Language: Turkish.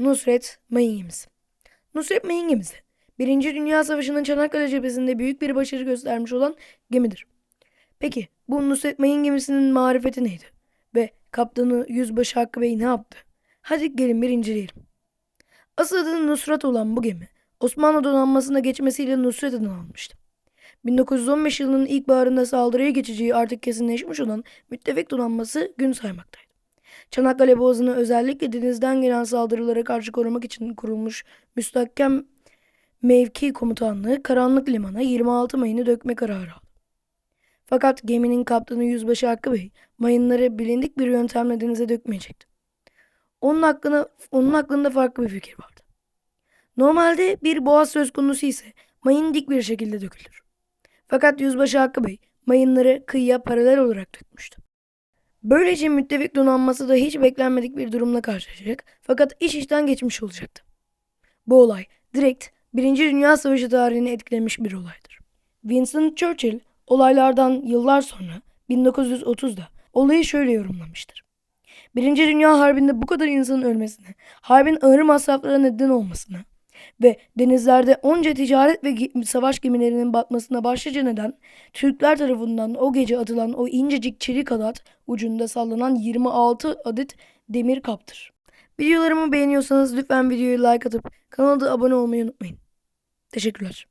Nusret Mayın gemisi. Nusret Mayın gemisi, Birinci Dünya Savaşı'nın Çanakkale cephesinde büyük bir başarı göstermiş olan gemidir. Peki bu Nusret Mayın gemisinin marifeti neydi? Ve kaptanı Yüzbaşı Hakkı Bey ne yaptı? Hadi gelin bir inceleyelim. Asıl adı Nusret olan bu gemi, Osmanlı donanmasına geçmesiyle Nusret adını almıştı. 1915 yılının ilkbaharında saldırıya geçeceği artık kesinleşmiş olan müttefik donanması gün saymaktaydı. Çanakkale Boğazı'nı özellikle denizden gelen saldırılara karşı korumak için kurulmuş müstahkem mevki komutanlığı karanlık limana 26 mayını dökme kararı aldı. Fakat geminin kaptanı Yüzbaşı Hakkı Bey mayınları bilindik bir yöntemle denize dökmeyecekti. Onun hakkında, onun hakkında farklı bir fikir vardı. Normalde bir boğaz söz konusu ise mayın dik bir şekilde dökülür. Fakat Yüzbaşı Hakkı Bey mayınları kıyıya paralel olarak dökmüştü. Böylece müttefik donanması da hiç beklenmedik bir durumla karşılaşacak fakat iş işten geçmiş olacaktı. Bu olay direkt Birinci Dünya Savaşı tarihini etkilemiş bir olaydır. Winston Churchill olaylardan yıllar sonra 1930'da olayı şöyle yorumlamıştır. Birinci Dünya Harbi'nde bu kadar insanın ölmesine, harbin ağır masraflara neden olmasına ve denizlerde onca ticaret ve savaş gemilerinin batmasına başlıca neden Türkler tarafından o gece atılan o incecik çelik halat ucunda sallanan 26 adet demir kaptır. Videolarımı beğeniyorsanız lütfen videoyu like atıp kanala da abone olmayı unutmayın. Teşekkürler.